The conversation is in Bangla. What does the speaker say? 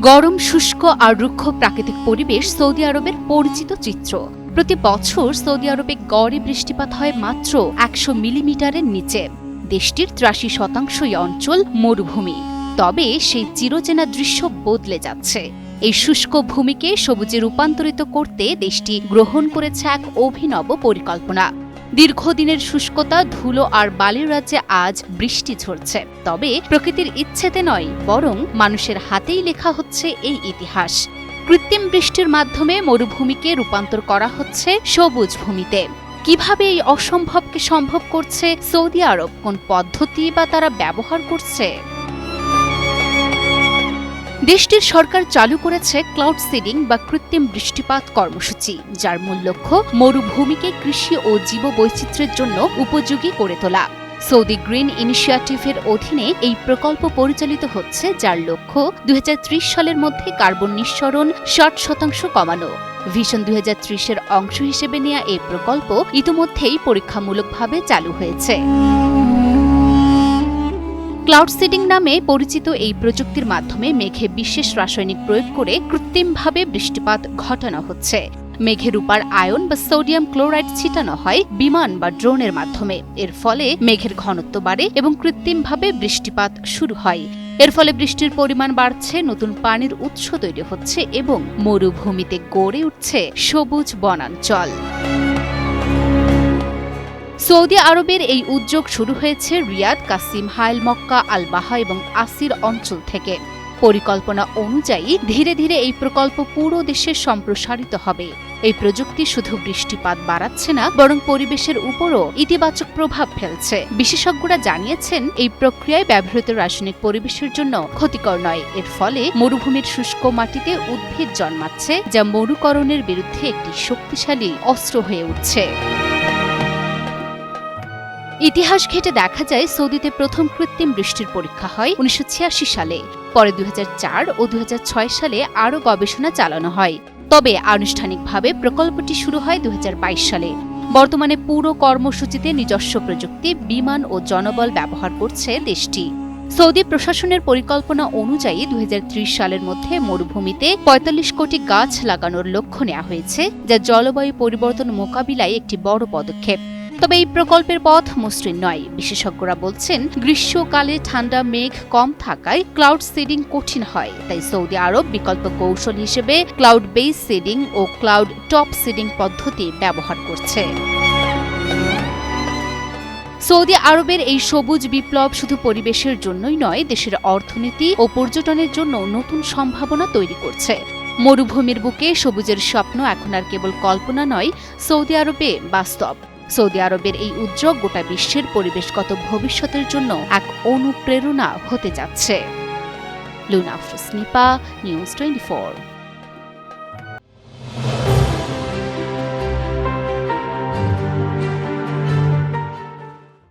গরম, শুষ্ক আর রুক্ষ প্রাকৃতিক পরিবেশ সৌদি আরবের পরিচিত চিত্র। প্রতি বছর সৌদি আরবে গড়ে বৃষ্টিপাত হয় মাত্র একশো মিলিমিটারের নিচে। দেশটির ত্রাশি শতাংশই অঞ্চল মরুভূমি। তবে সেই চিরচেনা দৃশ্য বদলে যাচ্ছে। এই শুষ্ক ভূমিকে সবুজে রূপান্তরিত করতে দেশটি গ্রহণ করেছে এক অভিনব পরিকল্পনা। দীর্ঘদিনের শুষ্কতা, ধুলো আর বালির রাজ্যে আজ বৃষ্টি ঝরছে। তবে প্রকৃতির ইচ্ছেতে নয়, বরং মানুষের হাতেই লেখা হচ্ছে এই ইতিহাস। কৃত্রিম বৃষ্টির মাধ্যমে মরুভূমিকে রূপান্তর করা হচ্ছে সবুজ ভূমিতে। কীভাবে এই অসম্ভবকে সম্ভব করছে সৌদি আরব? কোন পদ্ধতি বা তারা ব্যবহার করছে? দেশটির সরকার চালু করেছে ক্লাউড সিডিং বা কৃত্রিম বৃষ্টিপাত কর্মসূচি, যার মূল লক্ষ্য মরুভূমিকে কৃষি ও জীববৈচিত্র্যের জন্য উপযোগী করে তোলা। সৌদি গ্রিন ইনিশিয়েটিভের অধীনে এই প্রকল্প পরিচালিত হচ্ছে, যার লক্ষ্য দুই হাজার ত্রিশ সালের মধ্যে কার্বন নিঃসরণ ষাট শতাংশ কমানো। ভিশন দুই এর অংশ হিসেবে নেওয়া এই প্রকল্প ইতিমধ্যেই পরীক্ষামূলকভাবে চালু হয়েছে। ক্লাউড সিডিং নামে পরিচিত এই প্রযুক্তির মাধ্যমে মেঘে বিশেষ রাসায়নিক প্রয়োগ করে কৃত্রিমভাবে বৃষ্টিপাত ঘটানো হচ্ছে। মেঘের উপর আয়ন বা সোডিয়াম ক্লোরাইড ছিটানো হয় বিমান বা ড্রোনের মাধ্যমে। এর ফলে মেঘের ঘনত্ব বাড়ে এবং কৃত্রিমভাবে বৃষ্টিপাত শুরু হয়। এর ফলে বৃষ্টির পরিমাণ বাড়ছে, নতুন পানির উৎস তৈরি হচ্ছে এবং মরুভূমিতে গড়ে উঠছে সবুজ বনাঞ্চল। সৌদি আরবের এই উদ্যোগ শুরু হয়েছে রিয়াদ, কাসিম হাইল, মক্কা আল বাহা এবং আসির অঞ্চল থেকে। পরিকল্পনা অনুযায়ী ধীরে ধীরে এই প্রকল্প পুরো দেশে সম্প্রসারিত হবে। এই প্রযুক্তি শুধু বৃষ্টিপাত বাড়াচ্ছে না, বরং পরিবেশের উপরও ইতিবাচক প্রভাব ফেলছে। বিশেষজ্ঞরা জানিয়েছেন, এই প্রক্রিয়ায় ব্যবহৃত রাসায়নিক পরিবেশের জন্য ক্ষতিকর নয়। এর ফলে মরুভূমির শুষ্ক মাটিতে উদ্ভিদ জন্মাচ্ছে, যা মরুকরণের বিরুদ্ধে একটি শক্তিশালী অস্ত্র হয়ে উঠছে। ইতিহাস ঘেটে দেখা যায় সৌদিতে প্রথম কৃত্রিম বৃষ্টির পরীক্ষা হয় উনিশশো ছিয়াশি সালে। পরে দুই হাজার চার ও দুই হাজার ছয় সালে আরও গবেষণা চালানো হয়। তবে আনুষ্ঠানিকভাবে প্রকল্পটি শুরু হয় দু হাজার বাইশ সালে। বর্তমানে পুরো কর্মসূচিতে নিজস্ব প্রযুক্তি, বিমান ও জনবল ব্যবহার করছে দেশটি। সৌদি প্রশাসনের পরিকল্পনা অনুযায়ী দুই হাজার ত্রিশ সালের মধ্যে মরুভূমিতে ৪৫ কোটি গাছ লাগানোর লক্ষ্য নেওয়া হয়েছে, যা জলবায়ু পরিবর্তন মোকাবিলায় একটি বড় পদক্ষেপ। তবে এই প্রকল্পের পথ মসৃণ নয়। বিশেষজ্ঞরা বলছেন, গ্রীষ্মকালে ঠান্ডা মেঘ কম থাকায় ক্লাউড সিডিং কঠিন হয়। তাই সৌদি আরব বিকল্প কৌশল হিসেবে ক্লাউড বেস সিডিং ও ক্লাউড টপ সিডিং পদ্ধতি ব্যবহার করছে। সৌদি আরবের এই সবুজ বিপ্লব শুধু পরিবেশের জন্যই নয়, দেশের অর্থনীতি ও পর্যটনের জন্য নতুন সম্ভাবনা তৈরি করছে। মরুভূমির বুকে সবুজের স্বপ্ন এখন আর কেবল কল্পনা নয়, সৌদি আরবে বাস্তব। সৌদি আরবের এই উদ্যোগ গোটা বিশ্বের পরিবেশগত ভবিষ্যতের জন্য এক অনুপ্রেরণা হতে যাচ্ছে। Luna Nipa, news twenty